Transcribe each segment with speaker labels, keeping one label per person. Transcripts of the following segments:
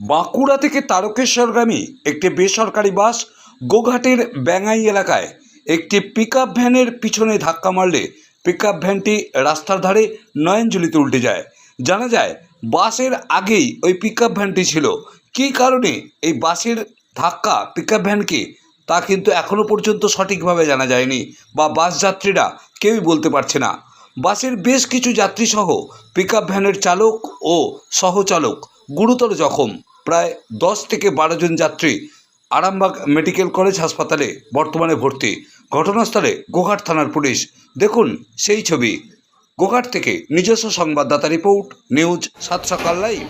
Speaker 1: বাঁকুড়া থেকে তারকেশ্বরগামী একটি বেসরকারি বাস গোঘাটের ব্যাঙাই এলাকায় একটি পিকআপ ভ্যানের পিছনে ধাক্কা মারলে পিকআপ ভ্যানটি রাস্তার ধারে নয়নজলিতে উল্টে যায়। জানা যায়, বাসের আগেই ওই পিকআপ ভ্যানটি ছিল। কী কারণে এই বাসের ধাক্কা পিকআপ ভ্যানকে তা কিন্তু এখনও পর্যন্ত সঠিকভাবে জানা যায়নি বা বাস যাত্রীরা কেউই বলতে পারছে না। বাসের বেশ কিছু যাত্রীসহ পিকআপ ভ্যানের চালক ও সহচালক গুরুতর জখম। প্রায় দশ থেকে বারো জন যাত্রী আরামবাগ মেডিকেল কলেজ হাসপাতালে বর্তমানে ভর্তি। ঘটনাস্থলে গোঘাট থানার পুলিশ। দেখুন সেই ছবি। গোঘাট থেকে নিজস্ব সংবাদদাতা রিপোর্ট, নিউজ সাত সকাল লাইভ।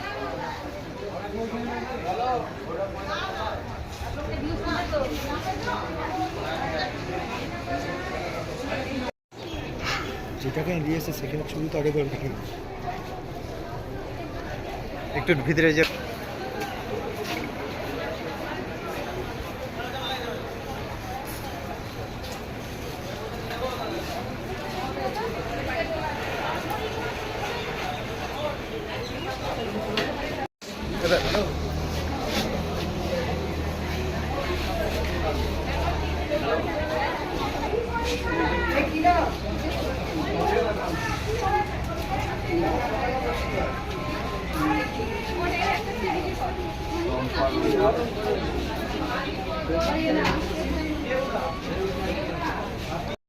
Speaker 2: যেটাকে এসে সেখানে ছবি তো আগে
Speaker 3: একটু ভিতরে যে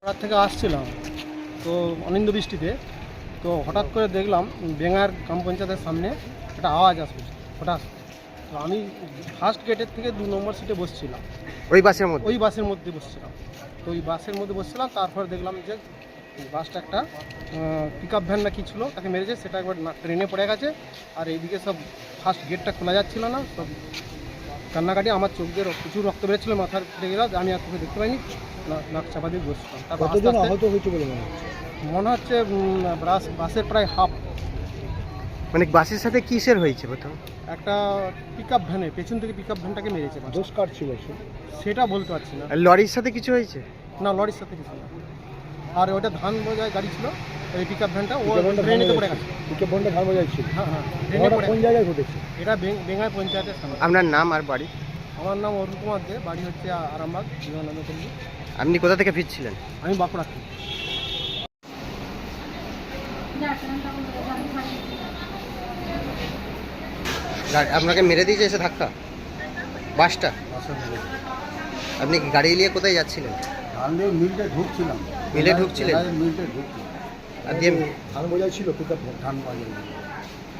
Speaker 4: রাত থেকে আসছিলাম, তো অনিন্দ বৃষ্টিতে তো হঠাৎ করে দেখলাম বেঙ্গার গ্রাম পঞ্চায়েতের সামনে একটা আওয়াজ আসছে। হঠাৎ। তো আমি ফার্স্ট গেটের থেকে দু নম্বর সিটে বসছিলাম।
Speaker 3: ওই বাসের মধ্যে?
Speaker 4: ওই বাসের মধ্যে বসছিলাম। তো ওই বাসের মধ্যে বসছিলাম তারপর দেখলাম যে বাসটা একটা পিক আপ ভ্যান না কি ছিল তাকে মেরেছে সেটা একবার ট্রেনে পড়ে গেছে। আর এইদিকে সব ফার্স্ট গেটটা খোলা যাচ্ছিল না সব কান্নাকাটি আমার চোখ দিয়ে প্রচুর রক্ত বেরোচ্ছিল মাথার ফেটে গেল আমি আর তোকে দেখতে পাইনি নাক চাপা দিয়ে বসছিলাম। তারপর
Speaker 2: আহত হয়েছে বলে মনে হচ্ছে?
Speaker 4: মনে হচ্ছে বাস বাসের প্রায় হাফ
Speaker 3: মানে বাসের সাথে কিসের হয়েছে প্রথম?
Speaker 4: একটা পিক আপ ভ্যানে পেছন থেকে পিক আপ ভ্যানটাকে মেরেছে বাস।
Speaker 2: দোষ কার ছিল সে?
Speaker 4: সেটা বলতে পারছি না।
Speaker 3: আর লরির সাথে কিছু হয়েছে?
Speaker 4: না লরির সাথে কিছু না। আর ওটা ধান বোঝায় গাড়ি ছিল ওই পিক আপ ভ্যানটা ও
Speaker 2: পিকে বন্ডে
Speaker 4: ট্রেনেতে পড়ে গেছে।
Speaker 2: পিকে বন্ডে ধান বোঝাচ্ছিল
Speaker 4: হ্যাঁ হ্যাঁ ট্রেনে পড়ে
Speaker 2: কোন
Speaker 4: গেছে।
Speaker 2: জায়গায় ঘটেছে?
Speaker 4: এটা বেং- বেঙ্গাই পঞ্চায়েতের সামনে।
Speaker 3: আপনার নাম আর বাড়ি?
Speaker 4: আমার নাম অরুণ কুমার দে বাড়ি হচ্ছে আরামবাগ বিমানবন্দরপল্লী
Speaker 3: আপনি কোথা থেকে ফিরছিলেন?
Speaker 4: আমি বাঁকুড়া থেকে।
Speaker 3: আপনাকে মেরে দিয়েছে এসে ধাক্কা? বাসটা? আপনি গাড়ি নিয়ে কোথায় যাচ্ছিলেন?
Speaker 5: আমি মিলটে ঢুকছিলাম।
Speaker 3: মিলে ঢুকছিলেন?
Speaker 5: মিলটে ঢুকছিলাম
Speaker 3: আর দিয়ে
Speaker 2: ধান পিক আপ
Speaker 5: ধান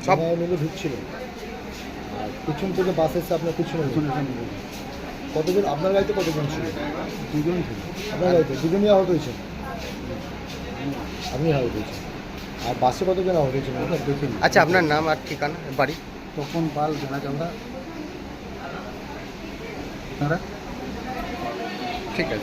Speaker 2: সব মিলে আর পিছন থেকে বাস এসে আপনার পিছনে কতজন? আপনার গাড়িতে কতজন ছিল?
Speaker 5: দুজন ছিল।
Speaker 2: আপনার গাড়িতে? দুজনই আহত হয়েছে আপনি আহত হয়েছেন আর বাসে কতজন আহত
Speaker 3: আচ্ছা আপনার নাম আর ঠিকানা? বাড়ি?
Speaker 5: कौन
Speaker 3: बाल देना
Speaker 5: चाहता ठीक है।